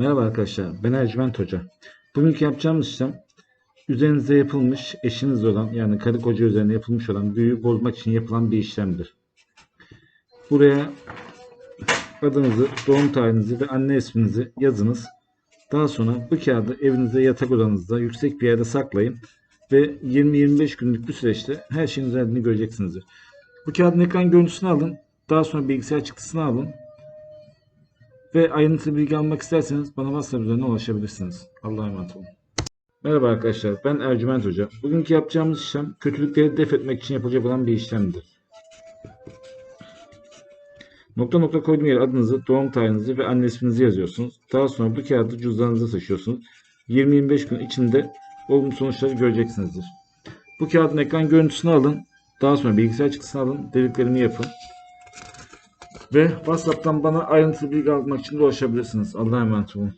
Merhaba arkadaşlar, ben Ercüment Hoca. Bugünkü yapacağımız işlem, üzerinize yapılmış, eşinizle olan, yani karı koca üzerine yapılmış olan büyüyü bozmak için yapılan bir işlemdir. Buraya adınızı, doğum tarihinizi ve anne isminizi yazınız. Daha sonra bu kağıdı evinizde, yatak odanızda, yüksek bir yerde saklayın ve 20-25 günlük bir süreçte her şeyin üzerinde göreceksinizdir. Bu kağıdın ekran görüntüsünü alın, daha sonra bilgisayar çıktısını alın ve ayrıntılı bilgi almak isterseniz bana WhatsApp üzerinden ulaşabilirsiniz. Allah'a emanet olun. Merhaba arkadaşlar, ben Ercüment Hoca. Bugünkü yapacağımız işlem kötülükleri def etmek için yapılacak olan bir işlemdir. Nokta nokta koyduğum yere adınızı, doğum tarihinizi ve anne isminizi yazıyorsunuz. Daha sonra bu kağıdı cüzdanınıza taşıyorsunuz. 20-25 gün içinde olumlu sonuçları göreceksinizdir. Bu kağıdın ekran görüntüsünü alın. Daha sonra bilgisayar çıktısını alın. Dediklerimi yapın. Ve WhatsApp'tan bana ayrıntılı bilgi almak için de ulaşabilirsiniz. Allah'a emanet olun.